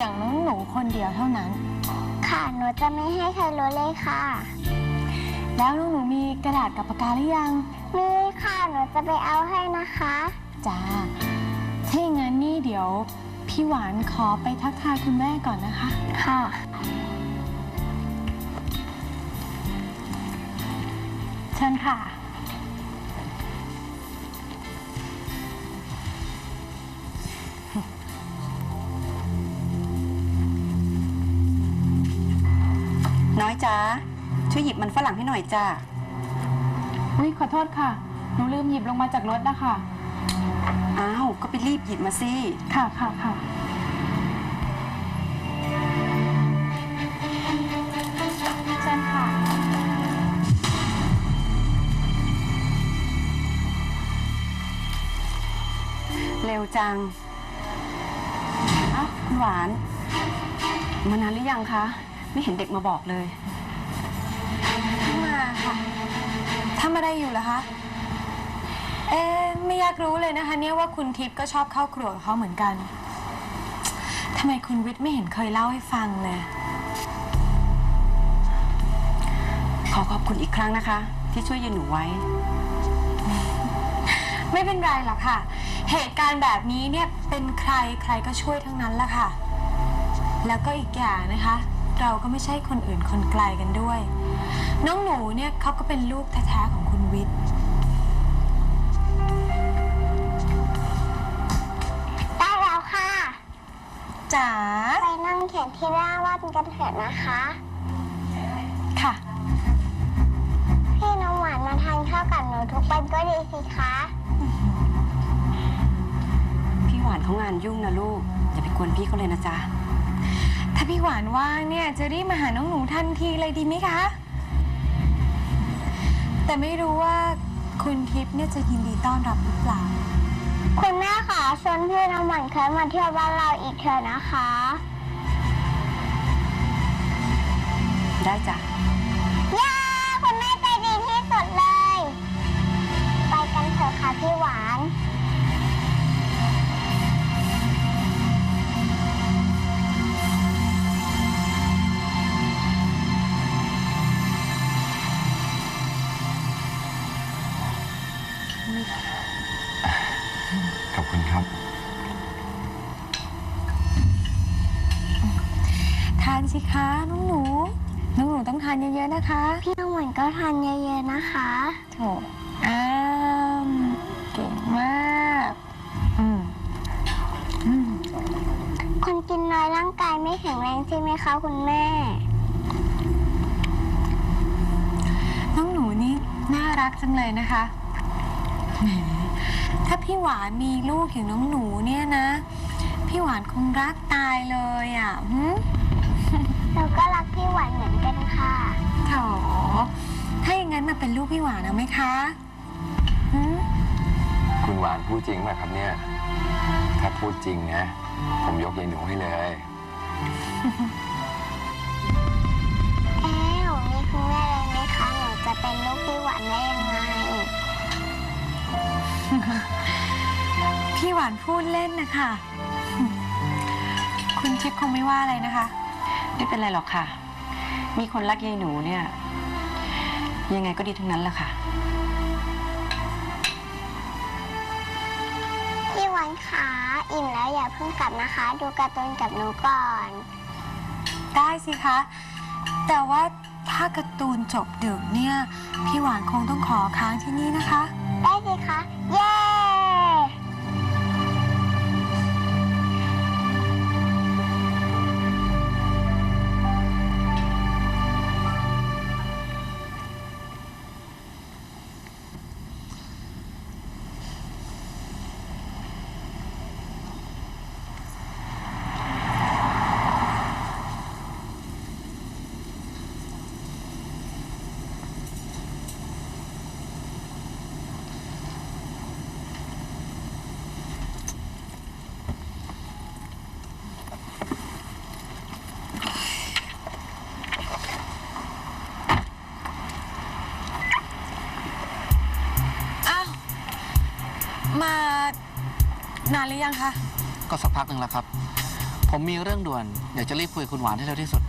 อย่างน้องหนูคนเดียวเท่านั้น ค่ะ หนูจะไม่ให้ใครรู้เลยค่ะ แล้วน้องหนูมีกระดาษกับปากกาหรือยัง มีค่ะ หนูจะไปเอาให้นะคะ จ้า ถ้าอย่างนั้นนี่เดี๋ยว พี่หวานขอไปทักทายคุณแม่ก่อนนะคะ ค่ะ เชิญค่ะ น้อยจ้าช่วยหยิบมันฝรั่งให้หน่อยจ้าอุ้ยขอโทษค่ะ หนูลืมหยิบลงมาจากรถนะคะ อ้าวก็ไปรีบหยิบมาสิค่ะค่ะค่ะ เชิญค่ะ เร็วจังอ้าวคุณหวาน มานานหรือยังคะ ไม่เห็นเด็กมาบอกเลยมาค่ะทำอะไรอยู่เหรอคะ เอ๊ะไม่อยากรู้เลยนะคะ เนี่ยว่าคุณทิพย์ก็ชอบเข้าครัวกับเขาเหมือนกัน ทำไมคุณวิทย์ไม่เห็นเคยเล่าให้ฟังเลย ขอขอบคุณอีกครั้งนะคะ ที่ช่วยยืนหนูไว้ ไม่เป็นไรหรอกค่ะ เหตุการณ์แบบนี้เนี่ยเป็นใครใครก็ช่วยทั้งนั้นละค่ะ แล้วก็อีกอย่างนะคะ เราก็ไม่ใช่คนอื่นคนไกลกันด้วย น้องหนูเนี่ยเขาก็เป็นลูกแท้ๆของคุณวิทย์ ได้แล้วค่ะ จ๋า ไปนั่งเขียนที่หน้าวัดกันเถอะนะคะ ค่ะ พี่น้ำหวานมาทานข้าวกับหนูทุกวันก็ดีสิคะ พี่หวานเขางานยุ่งนะลูก อย่าไปกวนพี่เขาเลยนะจ๊ะ ถ้าพี่หวานว่างเนี่ยจะรีบมาหาน้องหนูทันทีเลยดีไหมคะ แต่ไม่รู้ว่าคุณทิพย์เนี่ยจะยินดีต้อนรับหรือเปล่า คุณแม่ค่ะชวนพี่น้ำหวานเคยมาเที่ยวบ้านเราอีกเถอะนะคะ ได้จ้ะย่าคุณแม่ใจดีที่สุดเลย ไปกันเถอะค่ะพี่หวาน ขอบคุณครับ ทานสิคะน้องหนูน้องหนูต้องทานเยอะๆนะคะพี่น้ำหวานก็ทานเยอะๆนะคะโถอ้ามเก่งมากอืมอืมคนกินน้อยร่างกายไม่แข็งแรงใช่ไหมคะคุณแม่ น้องหนูนี่น่ารักจังเลยนะคะ แหมถ้าพี่หวานมีลูกอย่างน้องหนูเนี่ยนะ พี่หวานคงรักตายเลยอะหึหนูก็รักพี่หวานเหมือนกันค่ะ โถถ้าอย่างนั้นมาเป็นลูกพี่หวานเอาไหมคะหึคุณหวานพูดจริงป่ะครับเนี่ย ถ้าพูดจริงนะ ผมยกยายหนูให้เลย พี่หวานพูดเล่นนะคะ คุณทิพย์คงไม่ว่าอะไรนะคะ ไม่เป็นไรหรอกค่ะ มีคนรักยายหนูเนี่ย ยังไงก็ดีทั้งนั้นแหละค่ะ พี่หวานขาอิ่มแล้วอย่าเพิ่งกลับนะคะ ดูการ์ตูนกับหนูก่อน ได้สิคะ แต่ว่าถ้าการ์ตูนจบดึกเนี่ย พี่หวานคงต้องขอค้างที่นี่นะคะ ได้สิคะ เย้ มานานหรือยังคะ ก็สักพักหนึ่งแล้วครับ ผมมีเรื่องด่วน อยากจะรีบคุยกับคุณหวานให้เร็วที่สุด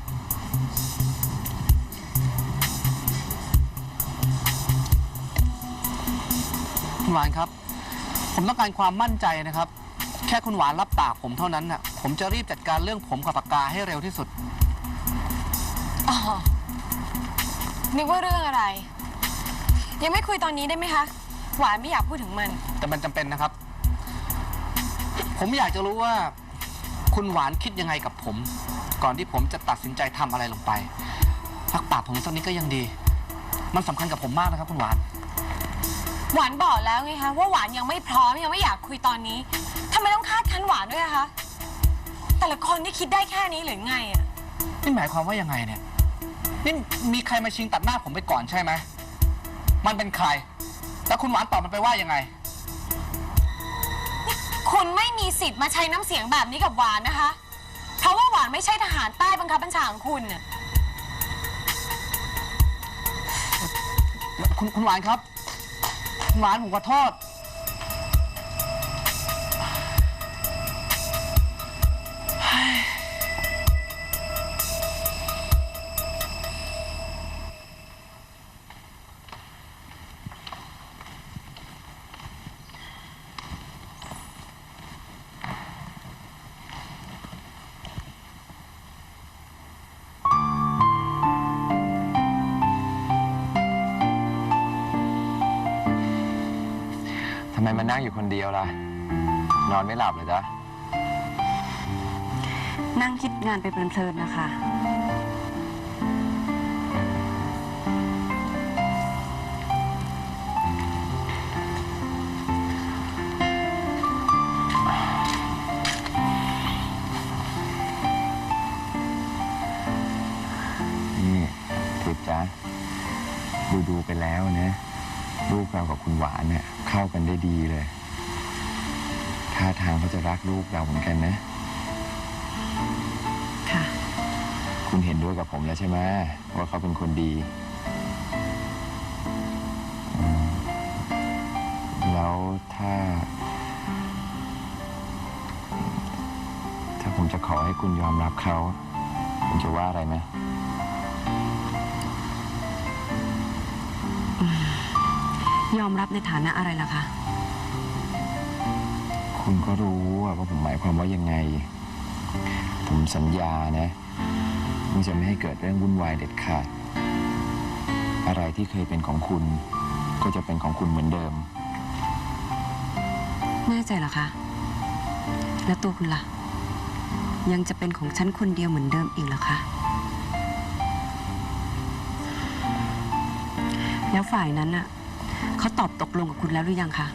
คุณหวานครับ ผมต้องการความมั่นใจนะครับ แค่คุณหวานรับปากผมเท่านั้นน่ะ ผมจะรีบจัดการเรื่องผมกับปากกาให้เร็วที่สุด อ๋อ นึกว่าเรื่องอะไร ยังไม่คุยตอนนี้ได้ไหมคะ หวานไม่อยากพูดถึงมัน แต่มันจำเป็นนะครับ ผมอยากจะรู้ว่า คุณหวานคิดยังไงกับผม ก่อนที่ผมจะตัดสินใจทำอะไรลงไปพักปากผมสักนิดก็ยังดี มันสำคัญกับผมมากนะครับ คุณหวาน หวานบอกแล้วไงคะว่าหวานยังไม่พร้อมยังไม่อยากคุยตอนนี้ทำไมต้องคาดคั้นหวานด้วยอะคะแต่ละคนนี่คิดได้แค่นี้หรือไงอะนี่หมายความว่ายังไงเนี่ย นี่มีใครมาชิงตัดหน้าผมไปก่อนใช่ไหม มันเป็นใคร แล้วคุณหวานตอบมันไปว่ายังไง คุณไม่มีสิทธิ์มาใช้น้ำเสียงแบบนี้กับหวานนะคะ เพราะว่าหวานไม่ใช่ทหารใต้บังคับบัญชาของคุณน่ะคุณคุณหวานครับ คุณหวานผมขอโทษำไมมานั่งอยู่คนเดียวล่ะ นอนไม่หลับเลยจ๊ะ นั่งคิดงานไปเพลินๆนะคะ นี่ทิพย์จ๊ะดูดูๆไปแล้วนะลูกเรากับคุณหวานเนี่ย เข้ากันได้ดีเลยท่าทางเขาจะรักลูกเราเหมือนกันนะ ค่ะ คุณเห็นด้วยกับผมแล้วใช่ไหมว่าเขาเป็นคนดีอืมแล้วถ้า ถ้าผมจะขอให้คุณยอมรับเขา คุณจะว่าอะไรไหม ยอมรับในฐานะอะไรล่ะคะ คุณก็รู้อะว่าผมหมายความว่ายังไง ผมสัญญานะว่าจะไม่ให้เกิดเรื่องวุ่นวายเด็ดขาด อะไรที่เคยเป็นของคุณ ก็จะเป็นของคุณเหมือนเดิม แน่ใจเหรอคะ แล้วตัวคุณล่ะ ยังจะเป็นของฉันคนเดียวเหมือนเดิมอีกเหรอคะ แล้วฝ่ายนั้นน่ะ เขาตอบตกลงกับคุณแล้วหรือยังคะ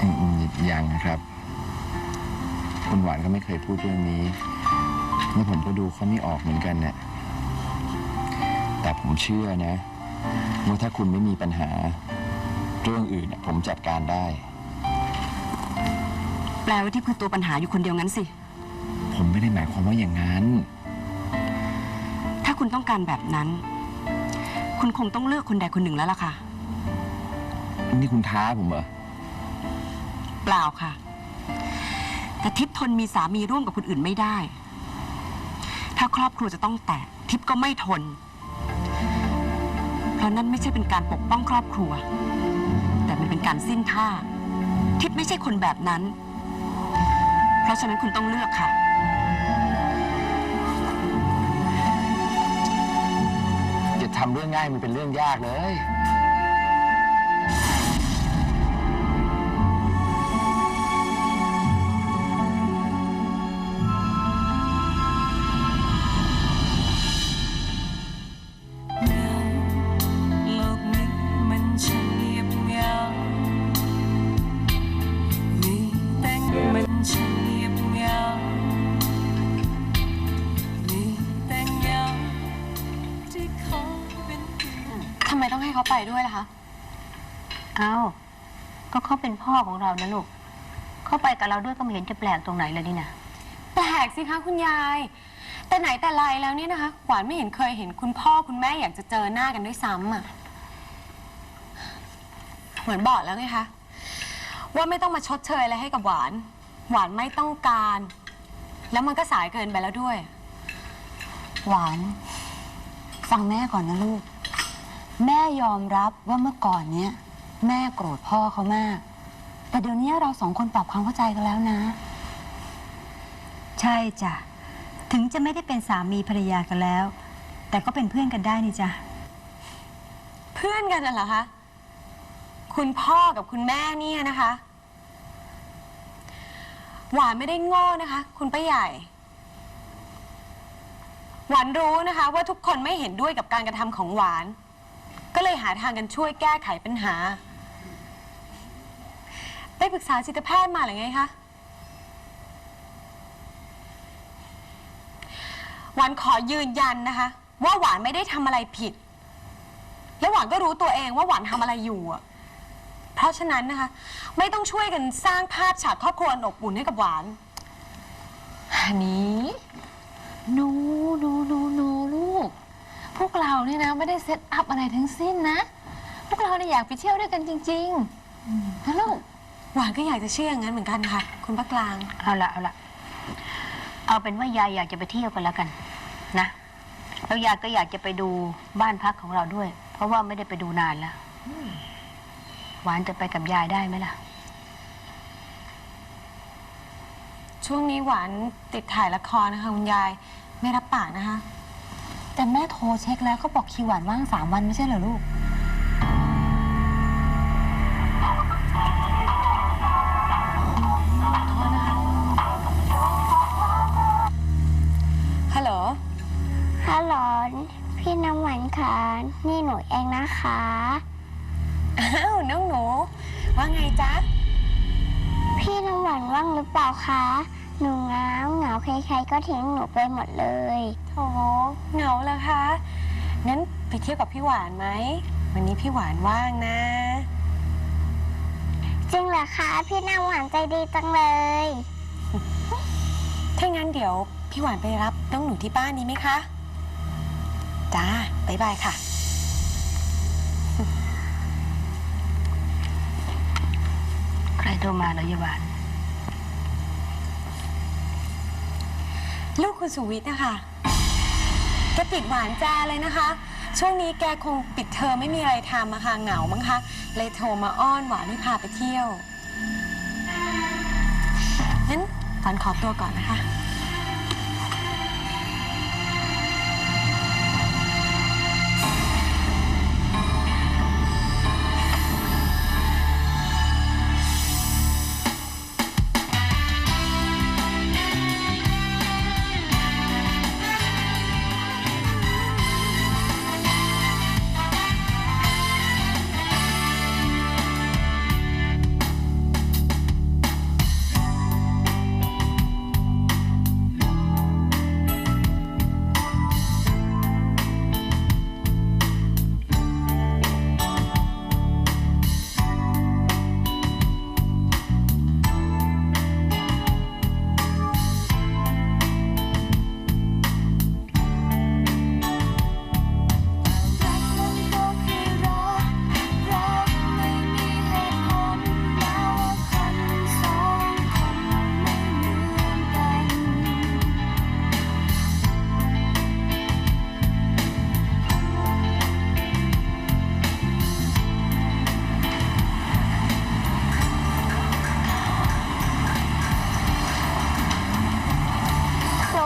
อืมยังนะครับ คุณหวานก็ไม่เคยพูดเรื่องนี้แล้วผมก็ดูเขาไม่ออกเหมือนกันเนี่ยแต่ผมเชื่อนะว่าถ้าคุณไม่มีปัญหา เรื่องอื่นน่ะผมจัดการได้ แปลว่าที่คือตัวปัญหาอยู่คนเดียวงั้นสิ ผมไม่ได้หมายความว่าอย่างนั้น ถ้าคุณต้องการแบบนั้น คุณคงต้องเลือกคนใดคนหนึ่งแล้วล่ะค่ะ นี่คุณท้าผมเหรอ เปล่าค่ะ แต่ทิพย์ทนมีสามีร่วมกับคนอื่นไม่ได้ ถ้าครอบครัวจะต้องแตกทิพย์ก็ไม่ทน เพราะนั่นไม่ใช่เป็นการปกป้องครอบครัว แต่มันเป็นการสิ้นท่า ทิพย์ไม่ใช่คนแบบนั้น เพราะฉะนั้นคุณต้องเลือกค่ะ ทำเรื่องง่ายมันเป็นเรื่องยากเลย เอ้าก็เขาเป็นพ่อของเรานะลูก เขาไปกับเราด้วยก็ไม่เห็นจะแปลกตรงไหนเลยนี่นะแปลกสิคะคุณยาย แต่ไหนแต่ไรแล้วเนี่ยนะคะหวานไม่เห็นเคยเห็นคุณพ่อคุณแม่อยากจะเจอหน้ากันด้วยซ้ำอะเหมือนบอกแล้วไงคะว่าไม่ต้องมาชดเชยอะไรให้กับหวาน หวานไม่ต้องการ แล้วมันก็สายเกินไปแล้วด้วย หวาน ฟังแม่ก่อนนะลูก แม่ยอมรับว่าเมื่อก่อนเนี้ย แม่โกรธพ่อเขามาก แต่เดี๋ยวนี้เราสองคนปรับความเข้าใจกันแล้วนะ ใช่จ้ะ ถึงจะไม่ได้เป็นสามีภรรยากันแล้ว แต่ก็เป็นเพื่อนกันได้นี่จ้ะ เพื่อนกันน่ะเหรอคะ คุณพ่อกับคุณแม่เนี่ยนะคะ หวานไม่ได้โง่นะคะ คุณป้าใหญ่ หวานรู้นะคะ ว่าทุกคนไม่เห็นด้วยกับการกระทำของหวาน ก็เลยหาทางกันช่วยแก้ไขปัญหา ได้ปรึกษาจิตแพทย์มาหรือไงคะ หวานขอยืนยันนะคะ ว่าหวานไม่ได้ทำอะไรผิด แล้วหวานก็รู้ตัวเองว่าหวานทำอะไรอยู่อะเพราะฉะนั้นนะคะ ไม่ต้องช่วยกันสร้างภาพฉากครอบครัวอนอบอุ่นให้กับหวานอันนี้หนูหนูหนูหนูลูก พวกเราเนี่ยนะไม่ได้เซตอัพอะไรทั้งสิ้นนะ พวกเราเนี่ยอยากไปเที่ยวด้วยกันจริงๆนะลูก หวานก็อยากจะเชื่ออย่างนั้นเหมือนกันค่ะ คุณป้ากลาง เอาละเอาละเอาเป็นว่ายายอยากจะไปเที่ยวกันแล้วกันนะแล้วยายก็อยากจะไปดูบ้านพักของเราด้วย เพราะว่าไม่ได้ไปดูนานแล้วหวานจะไปกับยายได้ไหมล่ะ ช่วงนี้หวานติดถ่ายละครนะคะคุณยายไม่รับปากนะคะ แต่แม่โทรเช็คแล้วเขาบอกคิวหวานว่างสามวันไม่ใช่เหรอลูก ค่ะนี่หนูเองนะคะ อ้าวน้องหนู ว่าไงจ๊ะ พี่น้ำหวานว่างหรือเปล่าคะ หนูเหงาเหงาใครๆก็ทิ้งหนูไปหมดเลยโถเหงาแล้วคะ งั้นไปเที่ยวกับพี่หวานไหม วันนี้พี่หวานว่างนะ จริงเหรอคะ พี่น้ำหวานใจดีจังเลย ถ้างั้นเดี๋ยวพี่หวานไปรับน้องหนูที่บ้านนี้ไหมคะ จ้า บ๊ายบายค่ะ ใครโทรมาเหรอยายหวาน ลูกคุณสุวิทย์นะคะแกติดหวานจ้าเลยนะคะ ช่วงนี้แกคงปิดเทอมไม่มีอะไรทำอะค่ะเหงามั้งคะเลยโทรมาอ้อนหวานให้พาไปเที่ยวงั้นหวานขอตัวก่อนนะคะ